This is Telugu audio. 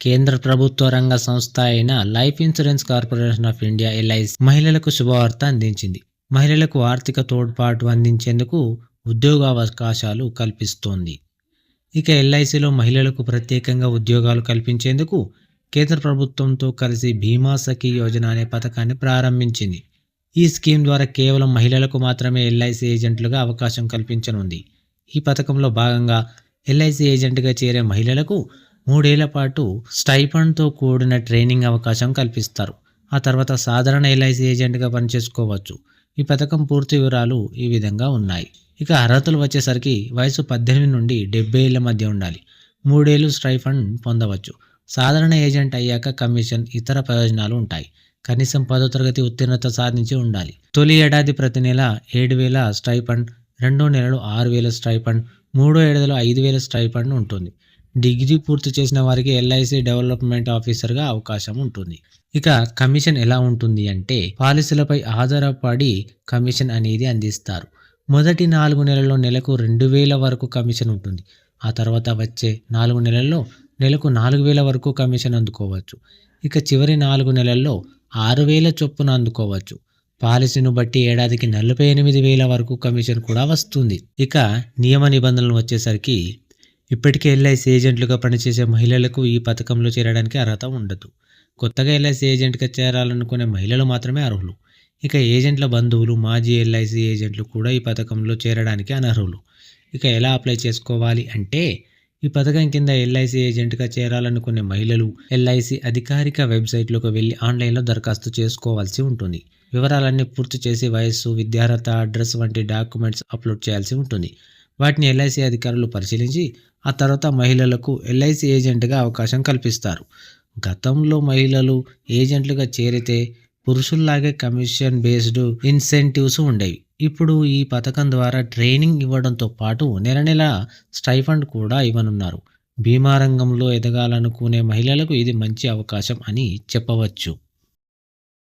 కేంద్ర ప్రభుత్వ రంగ సంస్థ అయిన life insurance corporation of India LIC మహిళలకు శుభవార్త అందించింది. మహిళలకు ఆర్థిక తోడ్పాటు అందించేందుకు ఉద్యోగ అవకాశాలు కల్పిస్తోంది. ఇక ఎల్ఐసిలో మహిళలకు ప్రత్యేకంగా ఉద్యోగాలు కల్పించేందుకు కేంద్ర ప్రభుత్వంతో కలిసి భీమా సఖీ యోజన అనే పథకాన్ని ప్రారంభించింది. ఈ స్కీమ్ ద్వారా కేవలం మహిళలకు మాత్రమే ఎల్ఐసి ఏజెంట్లుగా అవకాశం కల్పించనుంది. ఈ పథకంలో భాగంగా ఎల్ఐసి ఏజెంట్గా చేరే మహిళలకు మూడేళ్ళ పాటు స్టైఫండ్తో కూడిన ట్రైనింగ్ అవకాశం కల్పిస్తారు. ఆ తర్వాత సాధారణ ఎల్ఐసి ఏజెంట్గా పనిచేసుకోవచ్చు. ఈ పథకం పూర్తి వివరాలు ఈ విధంగా ఉన్నాయి. ఇక అర్హతలు వచ్చేసరికి వయసు పద్దెనిమిది నుండి డెబ్బై ఏళ్ళ మధ్య ఉండాలి. మూడేళ్ళు స్టైఫండ్ పొందవచ్చు. సాధారణ ఏజెంట్ అయ్యాక కమిషన్ ఇతర ప్రయోజనాలు ఉంటాయి. కనీసం పదో తరగతి ఉత్తీర్ణత సాధించి ఉండాలి. తొలి ఏడాది ప్రతి నెల ఏడు వేల స్టైఫండ్ రెండో నెలలో ఆరు వేల స్టైఫండ్ మూడో ఏడాదిలో ఐదు వేల స్ట్రైఫండ్ ఉంటుంది. డిగ్రీ పూర్తి చేసిన వారికి ఎల్ఐసి డెవలప్మెంట్ ఆఫీసర్గా అవకాశం ఉంటుంది. ఇక కమిషన్ ఎలా ఉంటుంది అంటే పాలసీలపై ఆధారపడి కమిషన్ అనేది అందిస్తారు. మొదటి నాలుగు నెలల్లో నెలకు రెండు వేల వరకు కమిషన్ ఉంటుంది. ఆ తర్వాత వచ్చే నాలుగు నెలల్లో నెలకు నాలుగు వేల వరకు కమిషన్ అందుకోవచ్చు. ఇక చివరి నాలుగు నెలల్లో ఆరు వేల చొప్పున అందుకోవచ్చు. పాలసీను బట్టి ఏడాదికి నలభై ఎనిమిది వేల వరకు కమిషన్ కూడా వస్తుంది. ఇక నియమ నిబంధనలు వచ్చేసరికి ఇప్పటికే ఎల్ఐసి ఏజెంట్లుగా పనిచేసే మహిళలకు ఈ పథకంలో చేరడానికి అర్హత ఉండదు. కొత్తగా ఎల్ఐసి ఏజెంట్గా చేరాలనుకునే మహిళలు మాత్రమే అర్హులు. ఇక ఏజెంట్ల బంధువులు మాజీ ఎల్ఐసి ఏజెంట్లు కూడా ఈ పథకంలో చేరడానికి అనర్హులు. ఇక ఎలా అప్లై చేసుకోవాలి అంటే ఈ పథకం కింద ఎల్ఐసి ఏజెంట్గా చేరాలనుకునే మహిళలు ఎల్ఐసి అధికారిక వెబ్సైట్లోకి వెళ్ళి ఆన్లైన్లో దరఖాస్తు చేసుకోవాల్సి ఉంటుంది. వివరాలన్నీ పూర్తి చేసి వయస్సు విద్యార్హత అడ్రస్ వంటి డాక్యుమెంట్స్ అప్లోడ్ చేయాల్సి ఉంటుంది. వాటిని ఎల్ఐసి అధికారులు పరిశీలించి ఆ తర్వాత మహిళలకు ఎల్ఐసి ఏజెంట్గా అవకాశం కల్పిస్తారు. గతంలో మహిళలు ఏజెంట్లుగా చేరితే పురుషుల్లాగే కమిషన్ బేస్డ్ ఇన్సెంటివ్స్ ఉండేవి. ఇప్పుడు ఈ పథకం ద్వారా ట్రైనింగ్ ఇవ్వడంతో పాటు నెల నెల స్టైఫండ్ కూడా ఇవ్వనున్నారు. బీమా రంగంలో ఎదగాలనుకునే మహిళలకు ఇది మంచి అవకాశం అని చెప్పవచ్చు.